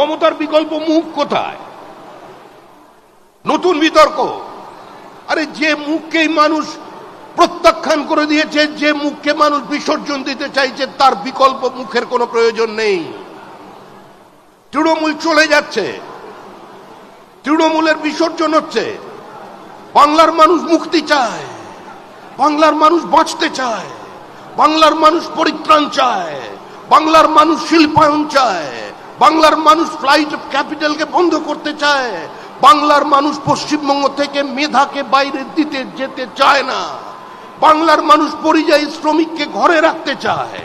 মমতার বিকল্প মুখ কোথায়? নতুন বিতর্ক। আরে যে মুখকেই মানুষ প্রত্যাখ্যান করে দিয়েছে, যে মুখকে মানুষ বিসর্জন দিতে চাইছে, তার বিকল্প মুখের কোনো প্রয়োজন নেই। তৃণমূল চলে যাচ্ছে। তৃণমূলের বিসর্জন হচ্ছে। বাংলার মানুষ মুক্তি চায়। বাংলার মানুষ বাঁচতে চায়। বাংলার মানুষ পরিত্রাণ চায়। বাংলার মানুষ শিল্পায়ন চায়। বাংলার মানুষ ফ্লাইট অফ ক্যাপিটালকে বন্ধ করতে চায়। বাংলার মানুষ পশ্চিমবঙ্গ থেকে মেধাকে বাইরে দিতে যেতে চায় না। বাংলার মানুষ পরিযায়ী শ্রমিককে ঘরে রাখতে চায়।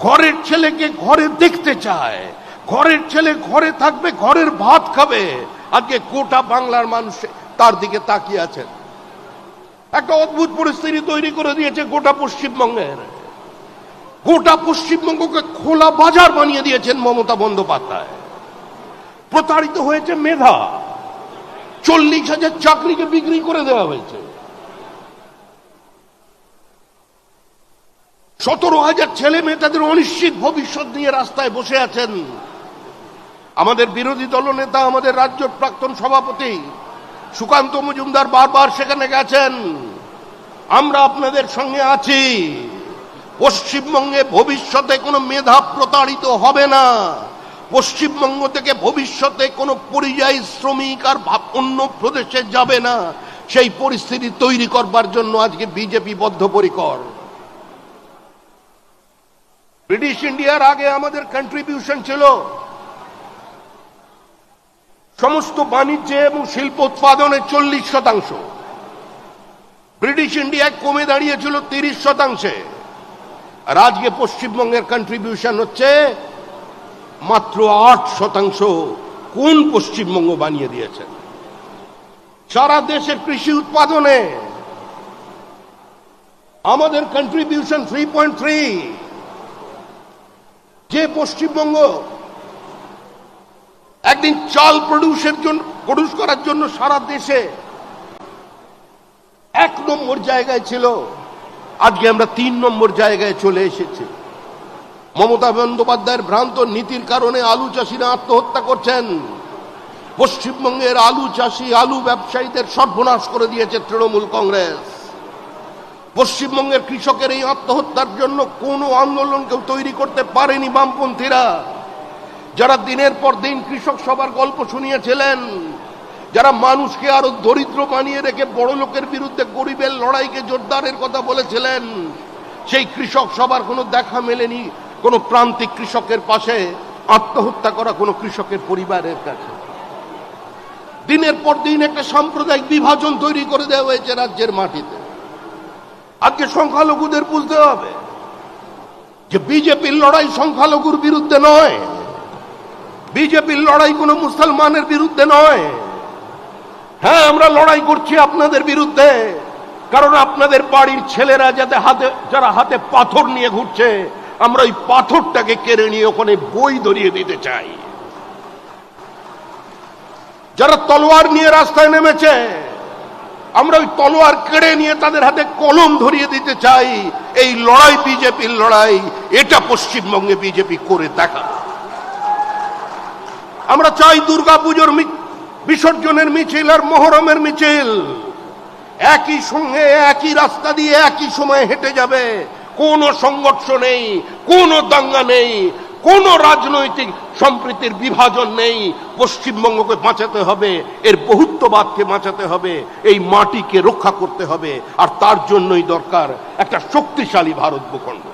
ঘরের ছেলেকে ঘরে দেখতে চায়। ঘরের ছেলে ঘরে থাকবে, ঘরের ভাত খাবে। আজকে গোটা বাংলার মানুষ তার দিকে তাকিয়ে আছেন। একটা অদ্ভুত পরিস্থিতি তৈরি করে দিয়েছে গোটা পশ্চিমবঙ্গের। গোটা পশ্চিমবঙ্গকে খোলা বাজার বানিয়ে দিয়েছেন মমতা বন্দ্যোপাধ্যায়। প্রতারিত হয়েছে মেধা। চল্লিশ হাজার চাকরিকে বিক্রি করে দেওয়া হয়েছে। সতেরো হাজার ছেলে মেয়ে তাদের অনিশ্চিত ভবিষ্যৎ নিয়ে রাস্তায় বসে আছেন। আমাদের বিরোধী দলনেতা আমাদের রাজ্য প্রাক্তন সভাপতি সুকান্ত মজুমদার বারবার সেখানে গেছেন। আমরা আপনাদের সঙ্গে আছি। পশ্চিমবঙ্গে ভবিষ্যতে কোনো মেধা প্রতারিত হবে না। পশ্চিমবঙ্গ থেকে ভবিষ্যতে কোনো পরিযায়ী শ্রমিক আর অন্য প্রদেশে যাবে না। সেই পরিস্থিতি তৈরি করবার জন্য আজকে বিজেপি বদ্ধপরিকর। ব্রিটিশ ইন্ডিয়ার আগে আমাদের কন্ট্রিবিউশন ছিল সমস্ত বাণিজ্যে এবং শিল্প উৎপাদনে চল্লিশ শতাংশ। ব্রিটিশ ইন্ডিয়ায় কমে দাঁড়িয়েছিল তিরিশ শতাংশে। আর আজকে পশ্চিমবঙ্গের কন্ট্রিবিউশন হচ্ছে মাত্র আট শতাংশ। কোন পশ্চিমবঙ্গ বানিয়ে দিয়েছেন সারা দেশের কৃষি উৎপাদনে আমাদের কন্ট্রিবিউশন থ্রি পয়েন্ট থ্রি যে পশ্চিমবঙ্গ একদিন চাল প্রডিউসের জন্য প্রডিউস করার জন্য সারা দেশে এক নম্বর জায়গায় ছিল আজকে আমরা তিন নম্বর জায়গায় চলে এসেছি। মমতা বন্দ্যোপাধ্যায়ের ভ্রান্ত নীতির কারণে আলু চাষিরা আত্মহত্যা করছেন। পশ্চিমবঙ্গের আলু চাষি, আলু ব্যবসায়ীদের সর্বনাশ করে দিয়েছে তৃণমূল কংগ্রেস। পশ্চিমবঙ্গের কৃষকের এই আত্মহত্যার জন্য কোনো আন্দোলন কেউ তৈরি করতে পারেনি বামপন্থীরা। যারা দিনের পর দিন কৃষক সবার গল্প শুনিয়েছিলেন যারা মানুষকে আরও দরিদ্র বানিয়ে রেখে বড় লোকের বিরুদ্ধে গরিবের লড়াইকে জোরদারের কথা বলেছিলেন, সেই কৃষক সবার কোনো দেখা মেলেনি, কোনো প্রান্তিক কৃষকের পাশে আত্মহত্যা করা কোনো কৃষকের পরিবারের কাছে। দিনের পর দিন একটা সাম্প্রদায়িক বিভাজন তৈরি করে দেওয়া হয়েছে রাজ্যের মাটিতে। আজকে সংখ্যালঘুদের বুঝতে হবে যে বিজেপির লড়াই সংখ্যালঘুর বিরুদ্ধে নয়, বিজেপির লড়াই কোনো মুসলমানের বিরুদ্ধে নয়। হ্যাঁ আমরা লড়াই করছি আপনাদের বিরুদ্ধে। কারণ আপনাদের বাড়ির ছেলেরা যাতে হাতে যারা হাতে পাথর নিয়ে ঘুরছে, আমরা ওই পাথরটাকে কেড়ে নিয়ে ওখানে বই ধরিয়ে দিতে চাই। যারা তলোয়ার নিয়ে রাস্তায় নেমেছে, আমরা ওই তলোয়ার কেড়ে নিয়ে তাদের হাতে কলম ধরিয়ে দিতে চাই। এই লড়াই বিজেপির লড়াই, এটা পশ্চিমবঙ্গে বিজেপি করে দেখা আমরা চাই দুর্গা পুজোর বিসর্জনের মিছিল আর মহরমের মিছিল। একই সঙ্গে একই রাস্তা দিয়ে একই সময় হেঁটে যাবে। কোনো সংঘর্ষ নেই, কোনো দাঙ্গা নেই, কোনো রাজনৈতিক সম্প্রীতির বিভাজন নেই। পশ্চিমবঙ্গকে বাঁচাতে হবে, এর বহুত্ববাদকে বাঁচাতে হবে, এই মাটিকে রক্ষা করতে হবে। আর তার জন্যই দরকার একটা শক্তিশালী ভারত ভূখণ্ড।